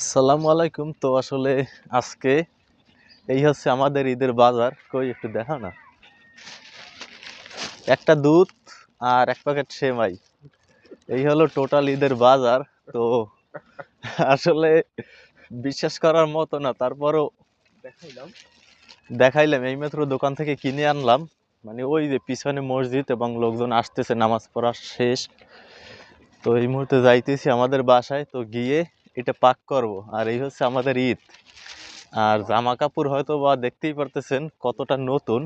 আসসালামু আলাইকুম। তো আসলে আজকে এই হচ্ছে আমাদের ঈদের বাজার। কই একটু দেখা না। একটা দুধ আর এক প্যাকেট সেমাই। এই হলো টোটাল ঈদের বাজার। তো আসলে বিশ্বাস করার মতো না। তারপরও দেখাইলাম। দেখাইলাম। এইমাত্র দোকান থেকে কিনে আনলাম। মানে ওই যে পিছনে মসজিদ এবং লোকজন আসতেছে নামাজ পড়া শেষ। তো এই মুহূর্তে যাইতেছি আমাদের বাসায়। তো গিয়ে এটা পাক করব। আর এই হচ্ছে আমাদের ঈদ। আর জামা কাপড় হয়তো বা দেখতেই পারতেছেন কতটা নতুন।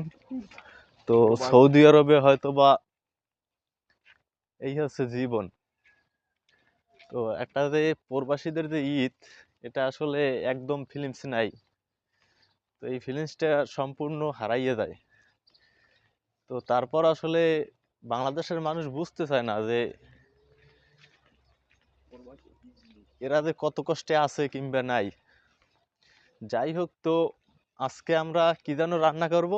তো সৌদি আরবে হয়তো বা এই হচ্ছে জীবন। তো একটা যে প্রবাসীদের যে ঈদ এটা আসলে একদম ফিলিংস নাই। তো এই ফিলিংসটা সম্পূর্ণ হারাইয়ে যায়। তো তারপর আসলে বাংলাদেশের মানুষ বুঝতে চায় না যে এরা যে কত কষ্টে আছে কিংবা নাই। যাই হোক তো, আজকে আমরা কি যেন রান্না করব?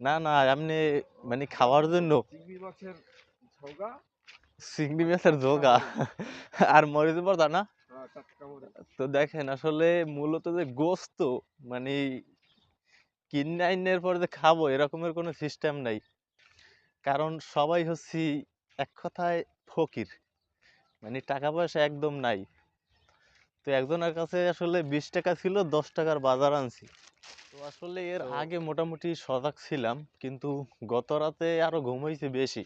না না, এমনি মানে খাওয়ার জন্য। চিংড়ি মাছের ঝোগা। আর মরিচ ভর্তা না? তো দেখেন, আসলে মূলত যে গোস্ত মানে কিনে আইনের পর যে খাব, এরকমের কোনো সিস্টেম নাই। কারণ সবাই হচ্ছি এক কথায় ফকির। মানে টাকা পয়সা একদম নাই। তো একজনের কাছে আসলে বিশ টাকা ছিল দশ টাকার বাজার আনছি। তো আসলে এর আগে মোটামুটি সজাগ ছিলাম কিন্তু গত রাতে আরও ঘুম হয়েছে বেশি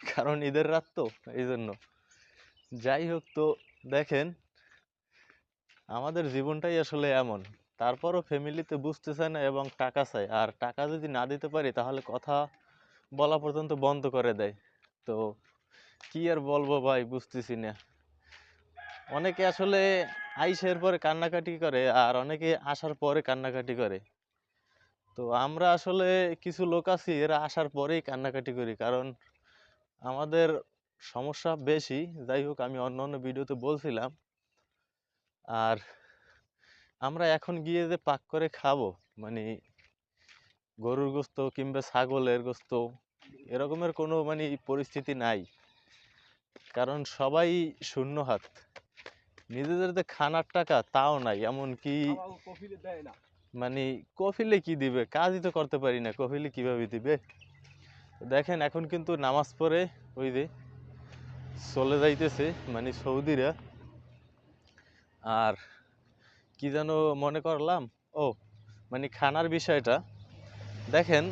কারণ ঈদের রাত তো এই জন্য যাই হোক তো দেখেন আমাদের জীবনটাই আসলে এমন। তারপরও ফ্যামিলিতে বুঝতে চায় না এবং টাকা চায়। আর টাকা যদি না দিতে পারি তাহলে কথা বলা পর্যন্ত বন্ধ করে দেয়। তো কি আর বলব ভাই, বুঝতেছি না। অনেকে আসলে আইসের পরে কান্নাকাটি করে আর অনেকে আসার পরে কান্নাকাটি করে। তো আমরা আসলে কিছু লোক আছি, এরা আসার পরেই কান্নাকাটি করি, কারণ আমাদের সমস্যা বেশি। যাই হোক, আমি অন্য অন্য ভিডিওতে বলছিলাম। আর আমরা এখন গিয়ে যে পাক করে খাব মানে গরুর গোস্ত কিংবা ছাগলের গোস্ত, এরকমের কোনো মানে পরিস্থিতি নাই। কারণ সবাই শূন্য হাত। নিজেদের যে খানার টাকা তাও নাই এমনকি মানে কফিলে কি দিবে? কাজই তো করতে পারি না কফিলে কীভাবে দিবে? দেখেন এখন কিন্তু নামাজ পড়ে ওই যে চলে যাইতেছে মানে সৌদিরা। আর কি যেন মনে করলাম ও মানে খানার বিষয়টা। দেখেন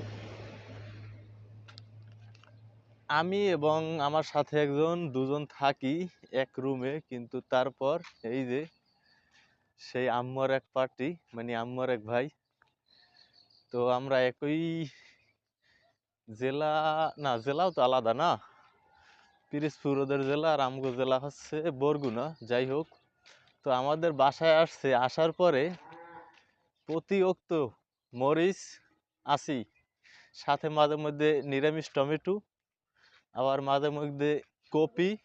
আমি এবং আমার সাথে একজন, দুজন থাকি এক রুমে কিন্তু তারপর এই যে সেই আম্মুর এক পার্টি মানে আম্মুর এক ভাই। তো আমরা একই জেলা, না জেলাও তো আলাদা না? পিরিজপুর ওদের জেলা আর আমগো জেলা হচ্ছে বরগুনা, যাই হোক। তো আমাদের বাসায় আসছে, আসার পরে প্রতি অক্ত মরিচ আসি সাথে মাঝে মধ্যে নিরামিষ টমেটো আবার মাঝে মধ্যে কপি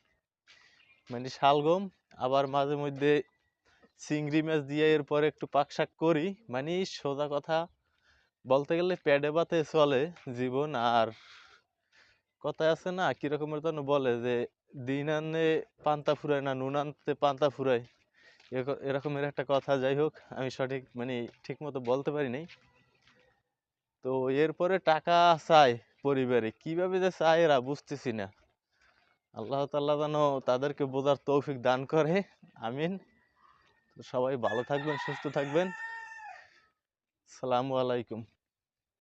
মানে শালগম, আবার মাঝে মধ্যে চিংড়ি মাছ দিয়ে এরপরে একটু পাক শাক করি। মানে সোজা কথা বলতে গেলে প্যাডে বাতে চলে জীবন আর কথায় আছে না, কিরকমের যেন বলে যে দিন আনলে পান্তা ফুরায় না নুন আনতে পান্তা ফুরায়। এরক- এরকমের একটা কথা, যাই হোক, আমি সঠিক মানে ঠিক মতো বলতে পারি নাই। তো এরপরে টাকা চায় পরিবারে? কীভাবে যে চায় এরা বুঝতেছি না। আল্লাহ তাল্লাহ যেন তাদেরকে বোঝার তৌফিক দান করে। আমিন। সবাই ভালো থাকবেন, সুস্থ থাকবেন। সালামু আলাইকুম।